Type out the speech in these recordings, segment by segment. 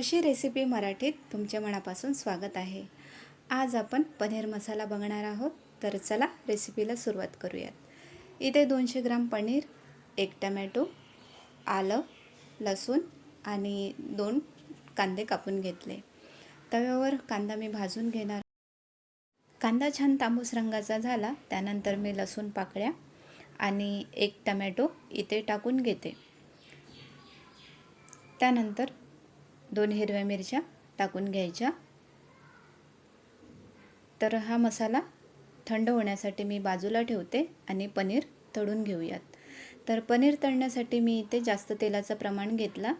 खुशी recipe मराठीत तुमच्या मनापासून स्वागत आहे? आज आपण पनीर मसाला बघणार आहोत. तर चला रेसिपीला सुरुवात करूयात. इथे दोनशे ग्राम पनीर एक टमॅटो आलं लसूण आणि दोन कांदे कापून घेतले. तव्यावर कांदा मी भाजून घेणार. कांदा छान तांबूस रंगाचा झाला. त्यानंतर मी लसूण पाकळ्या आणि एक टमॅटो इथे टाकून घेते. त्यानंतर दोन हिरव्या मिरच्या टाकून घ्यायच्या. तर हा मसाला थंड होण्यासाठी मी बाजूला ठेवते आणि पनीर तळून घेऊयात. तर पनीर तळण्यासाठी मी इथे जास्त तेलाचं प्रमाण घेतला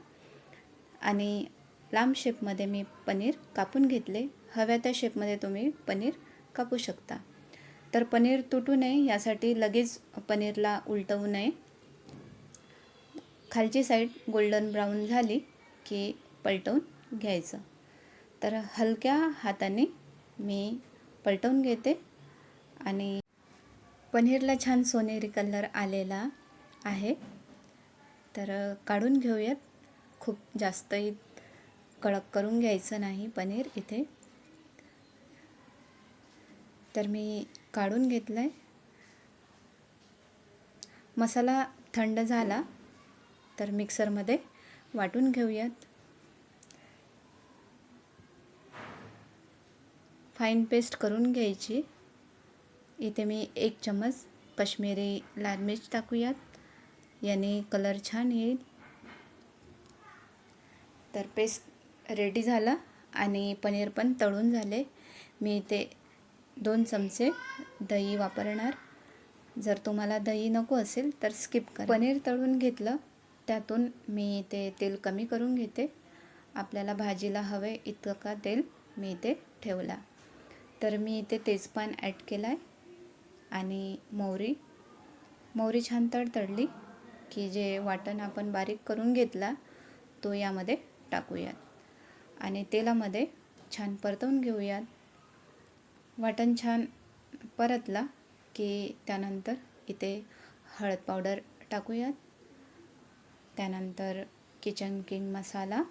आणि लांब शेपमध्ये मी पनीर कापून घेतले. हव्या त्या शेपमध्ये तुम्ही पनीर कापू शकता. तर पनीर तुटू नये यासाठी लगेच पनीरला उलटवू नये. खालची साईड गोल्डन ब्राऊन झाली की पलटवून घ्यायचं. तर हलक्या हाताने मी पलटवून घेते आणि पनीरला छान सोनेरी कलर आलेला आहे. तर काढून घेऊयात. खूप जास्तही कडक करून घ्यायचं नाही पनीर इथे. तर मी काढून घेतलं आहे मसाला थंड झाला तर मिक्सरमध्ये वाटून घेऊयात. फाईन पेस्ट करून घ्यायची. इथे मी एक चम्मच कश्मीरी लाल मिर्च टाकूयात. याने कलर छान येईल. तर पेस्ट रेडी झाला आणि पनीर पण तळून झाले. मी इथे दोन चमचे दही वापरणार. जर तुम्हाला दही नको असेल तर स्किप करा. पनीर तळून घेतलं त्यातून मी इथे तेल कमी करून घेते. आपल्याला भाजीला हवे इतकं का तेल मी इथे ठेवला. तर मी इथे तेजपान ॲड केला आहे आणि मोहरी. मोहरी छान तडतडली की जे वाटण आपण बारीक करून घेतला तो यामध्ये टाकूयात. आणि तेलामध्ये छान परतवून घेऊयात. वाटण छान परतला की त्यानंतर इथे हळद पावडर टाकूयात. त्यानंतर किचन किंग मसाला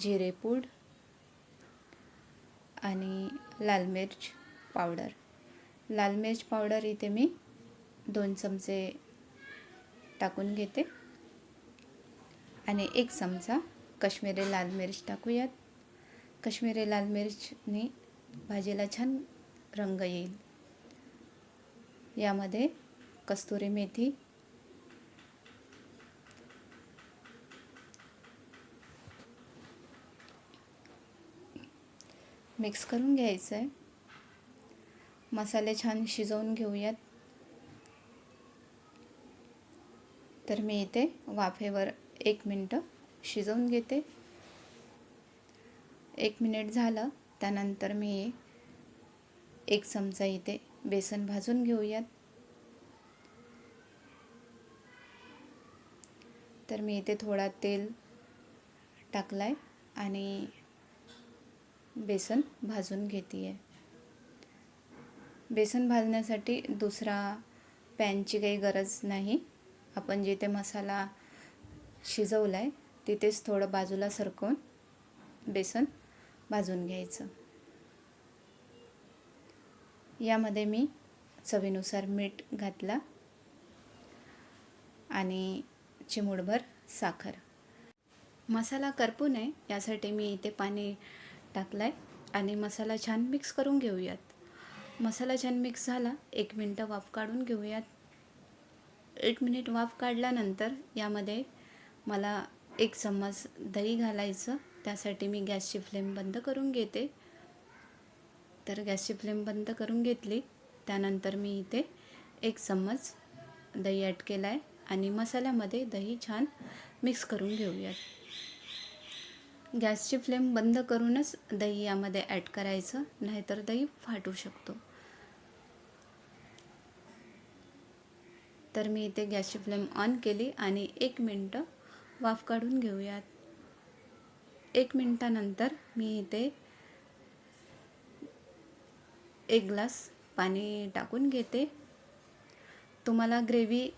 जिरेपूड आणि लाल मिर्च पावडर. लाल मिर्च पावडर इथे मी दोन चमचे टाकून घेते. आणि एक चमचा कश्मीरी लाल मिर्च टाकूयात. कश्मीरी लाल मिर्चनी भाजीला छान रंग येईल. यामध्ये कस्तुरी मेथी मिक्स करून घ्यायचं आहे. मसाले छान शिजवून घेऊयात. तर मी इथे वाफेवर एक मिनटं शिजवून घेते. एक मिनिट झालं त्यानंतर मी एक चमचा इथे बेसन भाजून घेऊयात. तर मी इथे थोडा तेल टाकला आहे आणि बेसन भाजून घेते आहे बेसन भाजण्यासाठी दुसरा पॅनची काही गरज नाही. आपण जिथे मसाला शिजवला आहे तिथेच थोडं बाजूला सरकवून बेसन भाजून घ्यायचं. यामध्ये मी चवीनुसार मीठ घातला आणि चिमूडभर साखर. मसाला करपू नये यासाठी मी इथे पाणी टाकला आहे आणि मसाला छान मिक्स करून घेऊयात. मसाला छान मिक्स झाला. एक मिनटं वाफ काढून घेऊयात. एक मिनिट वाफ काढल्यानंतर यामध्ये मला एक चम्मच दही घालायचं. त्यासाठी मी गॅसची फ्लेम बंद करून घेते. तर गॅसची फ्लेम बंद करून घेतली. त्यानंतर मी इथे एक चम्मच दही ॲड केला आहे आणि मसाल्यामध्ये दही छान मिक्स करून घेऊयात. गॅसची फ्लेम बंद करूनच दही यामध्ये ॲड करायचं नाहीतर दही फाटू शकतो. तर मी इथे गॅसची फ्लेम ऑन केली आणि एक मिनटं वाफ काढून घेऊयात. एक मिनटानंतर मी इथे एक ग्लास पाणी टाकून घेते. तुम्हाला ग्रेव्ही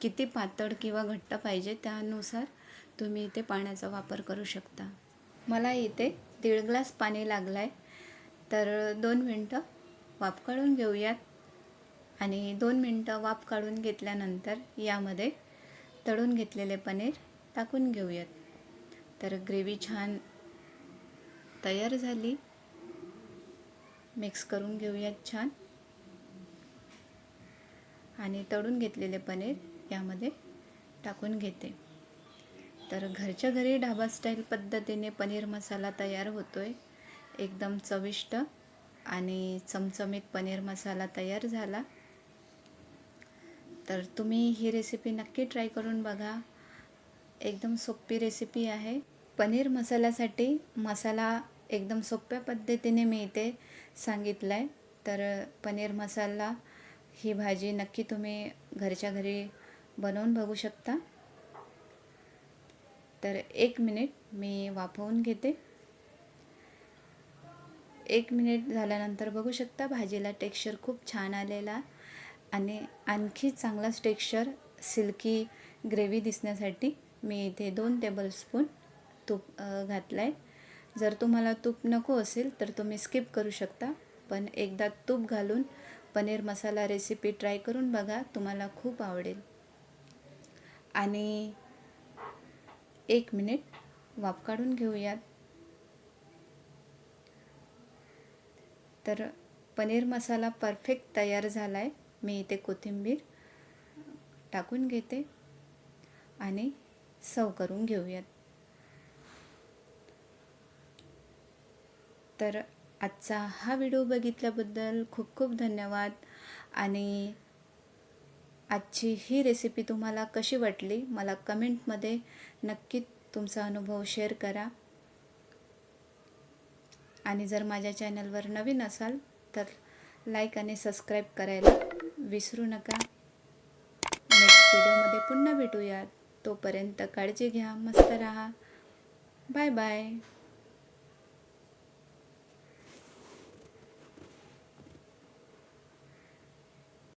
किती पातळ किंवा घट्ट पाहिजे त्यानुसार तुम्ही इथे पाण्याचा वापर करू शकता. मला इथे दीड ग्लास पाणी लागलं आहे तर दोन मिनटं वाफ काढून घेऊयात. आणि दोन मिनटं वाफ काढून घेतल्यानंतर यामध्ये तळून घेतलेले पनीर टाकून घेऊयात. तर ग्रेव्ही छान तयार झाली. मिक्स करून घेऊयात छान. आणि तळून घेतलेले पनीर यामध्ये टाकून घेते. तर घरच्या घरी ढाबा स्टाईल पद्धतीने पनीर मसाला तयार होतो आहे एकदम चविष्ट आणि चमचमीत पनीर मसाला तयार झाला. तर तुम्ही ही रेसिपी नक्की ट्राय करून बघा. एकदम सोपी रेसिपी आहे. पनीर मसाल्यासाठी मसाला एकदम सोप्या पद्धतीने मी इथे सांगितलं आहे तर पनीर मसाला ही भाजी नक्की तुम्ही घरच्या घरी बनवून बघू शकता. तर एक मिनिट मी वाफवून घेते. एक मिनिट झाल्यानंतर बघू शकता भाजीला टेक्स्चर खूप छान आलेला आणि आणखी चांगलाच टेक्स्चर सिल्की ग्रेव्ही दिसण्यासाठी मी इथे दोन टेबलस्पून तूप घातलं आहे जर तुम्हाला तूप नको असेल तर तुम्ही स्किप करू शकता पण एकदा तूप घालून पनीर मसाला रेसिपी ट्राय करून बघा तुम्हाला खूप आवडेल. आणि एक मिनिट वाफ काढून घेऊयात. तर पनीर मसाला परफेक्ट तयार झाला आहे मी इथे कोथिंबीर टाकून घेते आणि सव करून घेऊयात. तर आजचा हा व्हिडिओ बघितल्याबद्दल खूप खूप धन्यवाद आणि आजची ही रेसिपी तुम्हाला कशी वाटली? मला कमेंटमध्ये नक्की तुमचा अनुभव शेअर करा. आणि जर माझ्या चॅनलवर नवीन असाल तर लाईक आणि सबस्क्राईब करायला विसरू नका. नेक्स्ट व्हिडिओमध्ये पुन्हा भेटूयात. तोपर्यंत काळजी घ्या मस्त राहा. Bye bye